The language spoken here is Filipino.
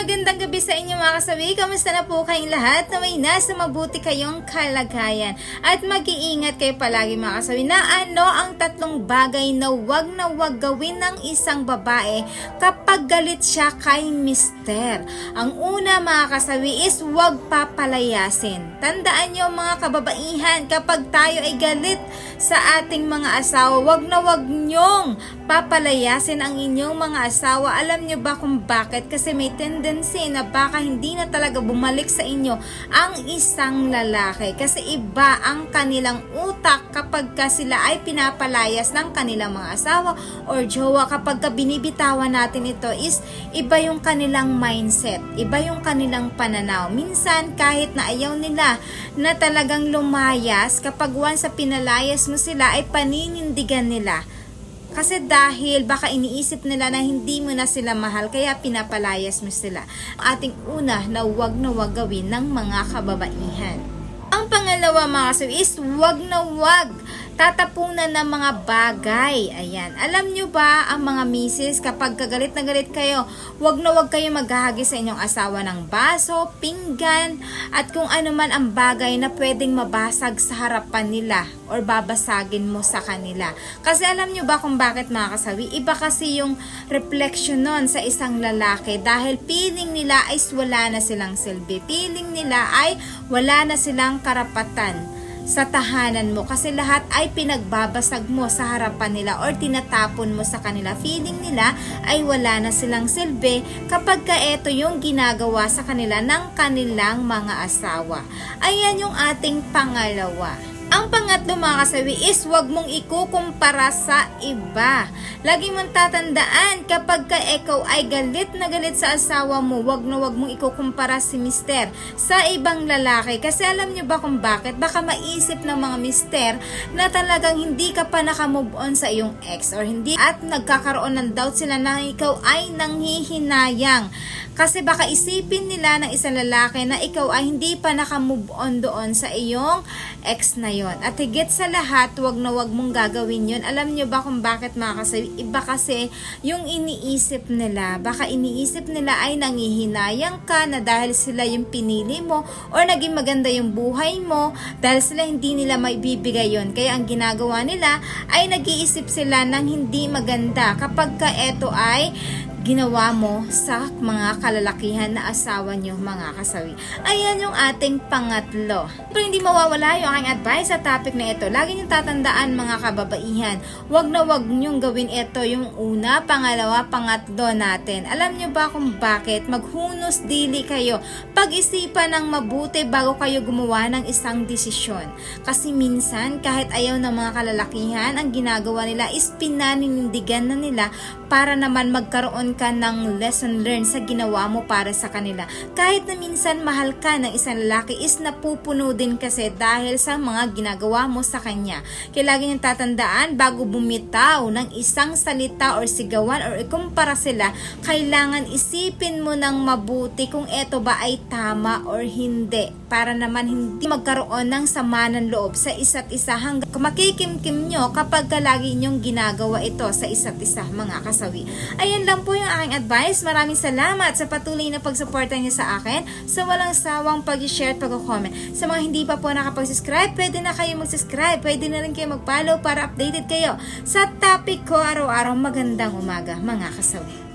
magandang gabi sa inyo mga kasawi. Kamusta na po kayong lahat na may nasa mabuti kayong kalagayan. At mag-iingat kayo palagi mga kasawi na ano ang tatlong bagay na wag na wag gawin ng isang babae kapag galit siya kay mister. Ang una mga kasawi is wag papalayasin. Tandaan nyo mga kababaihan kapag tayo ay galit sa ating mga asawa, wag na wag nyong papalayasin ang inyong mga asawa. Alam nyo ba kung bakit? Kasi may tendency na baka hindi na talaga bumalik sa inyo ang isang lalaki. Kasi iba ang kanilang utak kapag ka sila ay pinapalayas ng kanilang mga asawa or jowa. Kapag ka binibitawan natin ito is iba yung kanilang mindset. Iba yung kanilang pananaw. Minsan kahit na ayaw nila na talagang lumayas, kapag once sa pinalayas mo sila ay paninindigan nila. Kasi dahil baka iniisip nila na hindi mo na sila mahal kaya pinapalayas mo sila. Ating una na wag na wag gawin ng mga kababaihan. Ang pangalawa mga kasawi is wag na wag tatapunan ng mga bagay. Ayan. Alam nyo ba ang mga misis kapag kagalit na galit kayo, wag na wag kayo maghahagi sa inyong asawa ng baso, pinggan, at kung ano man ang bagay na pwedeng mabasag sa harapan nila or babasagin mo sa kanila. Kasi alam nyo ba kung bakit mga kasawi? Iba kasi yung reflection nun sa isang lalaki dahil feeling nila ay wala na silang silbi. Feeling nila ay wala na silang karapatan sa tahanan mo kasi lahat ay pinagbabasag mo sa harapan nila or tinatapon mo sa kanila. Feeling nila ay wala na silang silbi kapag ka ito yung ginagawa sa kanila ng kanilang mga asawa. Ayan yung ating pangalawa. Ang pangatlo mga kasawi is huwag mong ikukumpara sa iba. Lagi mong tatandaan kapag ka ikaw ay galit na galit sa asawa mo, huwag na huwag mong ikukumpara si mister sa ibang lalaki. Kasi alam nyo ba kung bakit? Baka maisip ng mga mister na talagang hindi ka pa nakamove on sa iyong ex or hindi at nagkakaroon ng doubt sila na ikaw ay nanghihinayang. Kasi baka isipin nila ng isang lalaki na ikaw ay hindi pa nakamove on doon sa iyong ex na yon. At higit sa lahat, wag na wag mong gagawin yun. Alam nyo ba kung bakit mga kasabi? Iba kasi yung iniisip nila. Baka iniisip nila ay nangihinayang ka na dahil sila yung pinili mo or naging maganda yung buhay mo dahil sila hindi nila maibibigay yon. Kaya ang ginagawa nila ay nag-iisip sila ng hindi maganda kapag ka eto ay ginawa mo sa mga kalalakihan na asawa nyo mga kasawi. Ayan yung ating pangatlo. Pero hindi mawawala yung aking advice sa topic na ito. Lagi nyo tatandaan mga kababaihan, wag na wag nyong gawin ito yung una, pangalawa, pangatlo natin. Alam nyo ba kung bakit? Maghunos dili kayo. Pag-isipan ng mabuti bago kayo gumawa ng isang desisyon. Kasi minsan, kahit ayaw ng mga kalalakihan, ang ginagawa nila is pinaninindigan na nila para naman magkaroon ka ng lesson learned sa ginawa mo para sa kanila. Kahit na minsan mahal ka ng isang lalaki is napupuno din kasi dahil sa mga ginagawa mo sa kanya. Kaya lagi niyong tatandaan bago bumitaw ng isang salita or sigawan or ikumpara sila, kailangan isipin mo ng mabuti kung eto ba ay tama or hindi para naman hindi magkaroon ng sama ng loob sa isa't isa hanggang makikimkim nyo kapag ka lagi nyong ginagawa ito sa isa't isa mga kasawi. Ayan lang po yung aking advice. Maraming salamat sa patuloy na pagsuporta niyo sa akin sa walang sawang pag-share at pag-comment. Sa mga hindi pa po nakapag-subscribe, pwede na kayo mag-subscribe. Pwede na rin kayo mag-follow para updated kayo sa topic ko araw-araw. Magandang umaga mga kasawi.